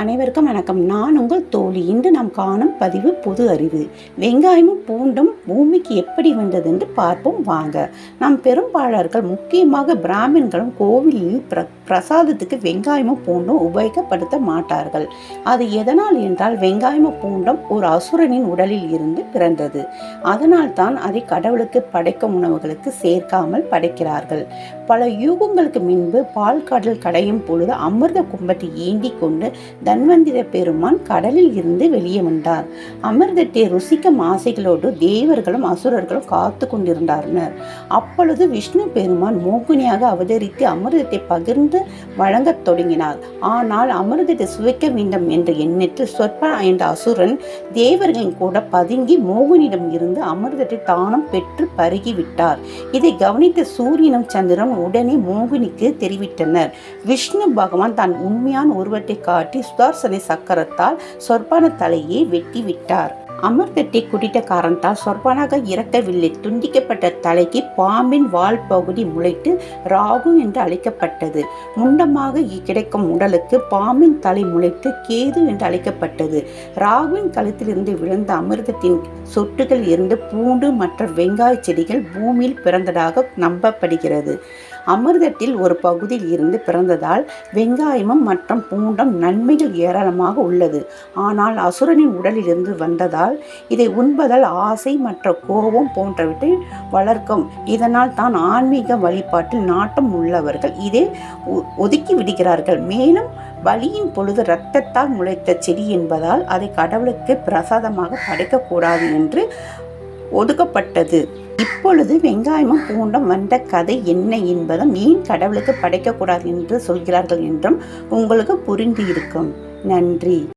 அனைவருக்கும் வணக்கம். நான் உங்கள் தோழி. இன்று நாம் காணும் பதிவு பொது அறிவு. வெங்காயமும் பூண்டும் பூமிக்கு எப்படி வந்தது என்று பார்ப்போம். வாங்க. நம் பெரும்பாலர்கள் முக்கியமாக பிராமின்களும் கோவிலில் பிர பிரசாதத்துக்கு வெங்காயமும் பூண்டும் உபயோகப்படுத்த மாட்டார்கள். அது எதனால் என்றால் வெங்காயமும் பூண்டும் ஒரு அசுரனின் உடலில் இருந்து பிறந்தது. அதனால் தான் அதை கடவுளுக்கு படைக்கும் உணவுகளுக்கு சேர்க்காமல் படைக்கிறார்கள். பல யூகங்களுக்கு முன்பு பால் கடல் கடையும் பொழுது அமிர்த கும்பத்தை ஏந்தி கொண்டு தன்வந்திர பெருமான் கடலில் இருந்து வெளியே வந்தார். அமிர்தத்தை ருசிக்கும் ஆசைகளோடு தேவர்களும் அசுரர்களும் காத்து கொண்டிருந்தார்கள். அப்பொழுது விஷ்ணு பெருமான் மோகினியாக அவதரித்து அமிர்தத்தை பகிர்ந்து வழங்கத் தொடங்கினார். ஆனால் அமிர்தத்தை சுவைக்க வேண்டும் என்ற எண்ணத்தில் சொற்ப என்ற அசுரன் தேவர்களின் கூட பதுங்கி மோகினியிடம் இருந்து அமிர்தத்தை தானம் பெற்று பருகிவிட்டார். இதை கவனித்த சூரியனும் சந்திரன் உடனே மோகினிக்கு தெரிவித்தனர். விஷ்ணு பகவான் தன் உண்மையான உருவத்தை காட்டி சுதர்சனை சக்கரத்தால் சொற்பான தலையை வெட்டி விட்டார் அமிர்தத்தை குடித்த காரணத்தால் சொர்பானாக இறக்கவில்லை துண்டிக்கப்பட்ட தலைக்கு பாம்பின் வால் பகுதி முளைத்து ராகு என்று அழைக்கப்பட்டது. முண்டமாக கிடைக்கும் உடலுக்கு பாம்பின் தலை முளைத்து கேது என்று அழைக்கப்பட்டது. ராகுவின் கழுத்திலிருந்து விழுந்த அமிர்தத்தின் சொட்டுகள் இருந்து பூண்டு மற்ற வெங்காய செடிகள் பூமியில் பிறந்ததாக நம்பப்படுகிறது. அமிர்தத்தில் ஒரு பகுதியில் இருந்து பிறந்ததால் வெங்காயமும் மற்றும் பூண்டும் நன்மைகள் ஏராளமாக உள்ளது. ஆனால் அசுரனின் உடலிலிருந்து வந்ததால் இதை உண்பதால் ஆசை மற்ற கோபம் போன்றவற்றை வளர்க்கும். இதனால் தான் ஆன்மீக வழிபாட்டில் நாட்டம் உள்ளவர்கள் இதை ஒ- ஒதுக்கி விடுகிறார்கள். மேலும் வலியின் பொழுது இரத்தத்தால் முளைத்த செடி என்பதால் அதை கடவுளுக்கு பிரசாதமாக படைக்கக்கூடாது என்று ஒதுக்கப்பட்டது. இப்பொழுது வெங்காயமும் பூண்டும் வந்த கதை என்ன என்பதும் ஏன் கடவுளுக்கு படைக்கக்கூடாது என்று சொல்கிறார்கள் என்றும் உங்களுக்கு புரிந்து இருக்கும். நன்றி.